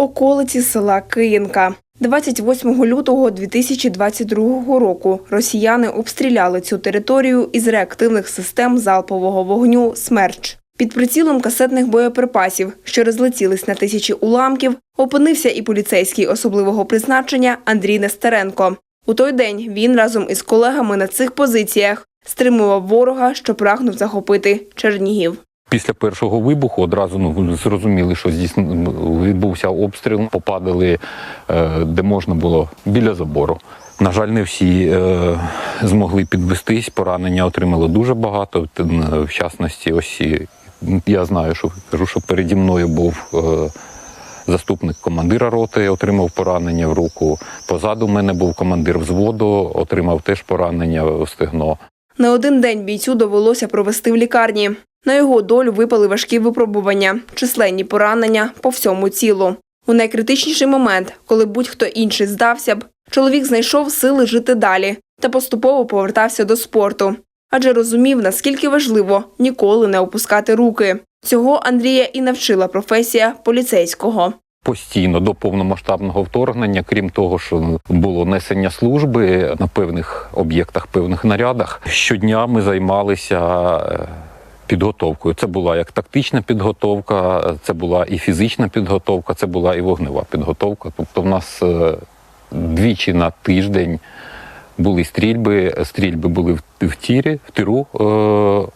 Околиці села Київка. 28 лютого 2022 року росіяни обстріляли цю територію із реактивних систем залпового вогню «Смерч». Під прицілом касетних боєприпасів, що розлетілись на тисячі уламків, опинився і поліцейський особливого призначення Андрій Нестеренко. У той день він разом із колегами на цих позиціях стримував ворога, що прагнув захопити Чернігів. Після першого вибуху одразу ну, зрозуміли, що здійсно відбувся обстріл. Попадали е, де можна було біля забору. На жаль, не всі е, змогли підвестись. Поранення отримали дуже багато. В частності, ось я знаю, що кажу, що переді мною був е, заступник командира роти, отримав поранення в руку. Позаду мене був командир взводу, отримав теж поранення в стегно. Не один день бійцю довелося провести в лікарні. На його долю випали важкі випробування, численні поранення по всьому тілу. У найкритичніший момент, коли будь-хто інший здався б, чоловік знайшов сили жити далі та поступово повертався до спорту. Адже розумів, наскільки важливо ніколи не опускати руки. Цього Андрія і навчила професія поліцейського. постійно до повномасштабного вторгнення, крім того, що було несення служби на певних об'єктах, певних нарядах. Щодня ми займалися е, підготовкою. Це була як тактична підготовка, це була і фізична підготовка, це була і вогнева підготовка. Тобто, в нас е, двічі на тиждень були стрільби. Стрільби були в, тірі, в тиру. Е,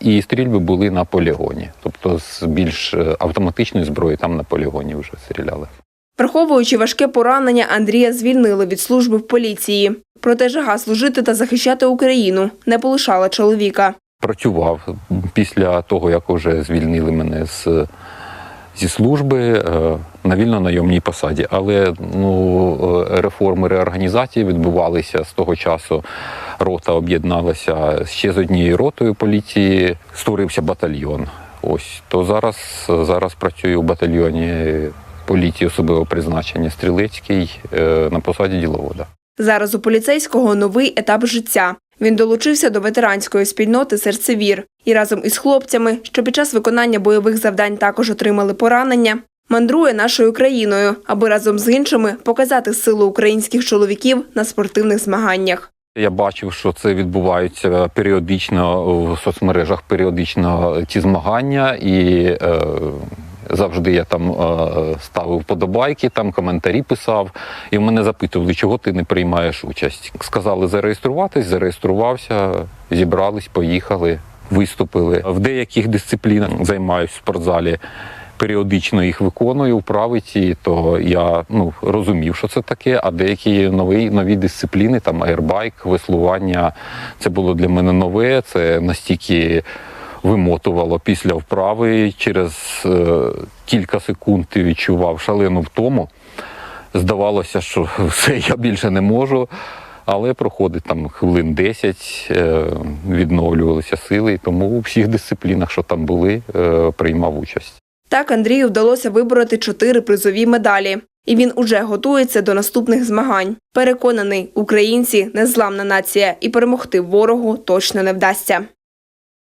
і стрільби були на полігоні, тобто з більш е, автоматичної зброї там на полігоні вже стріляли. Враховуючи важке поранення, Андрія звільнили від служби в поліції. Проте жага служити та захищати Україну не полишала чоловіка. Працював після того, як вже звільнили мене з, зі служби е, на вільно-найомній посаді. Але ну, е, реформи реорганізації відбувалися з того часу. Рота об'єдналася ще з однією ротою поліції, створився батальйон. Ось то зараз, зараз працюю в батальйоні поліції особливого призначення Стрілецький е, на посаді діловода. Зараз у поліцейського новий етап життя. Він долучився до ветеранської спільноти серцевір і разом із хлопцями, що під час виконання бойових завдань також отримали поранення, мандрує нашою країною, аби разом з іншими показати силу українських чоловіків на спортивних змаганнях. Я бачив, що це відбувається періодично в соцмережах, періодично ці змагання, і е, завжди я там е, ставив вподобайки, там коментарі писав. І мене запитували, чого ти не приймаєш участь. Сказали зареєструватись, зареєструвався, зібрались, поїхали, виступили. В деяких дисциплінах займаюся в спортзалі. Періодично їх виконую вправи ці, то я ну розумів, що це таке. А деякі нові нові дисципліни, там аербайк, веслування, це було для мене нове. Це настільки вимотувало після вправи. Через е, кілька секунд ти відчував шалену втому. Здавалося, що все я більше не можу. Але проходить там хвилин 10, е, відновлювалися сили, тому у всіх дисциплінах, що там були, е, приймав участь. Так Андрію вдалося вибороти чотири призові медалі. І він уже готується до наступних змагань. Переконаний, українці незламна нація, і перемогти ворогу точно не вдасться.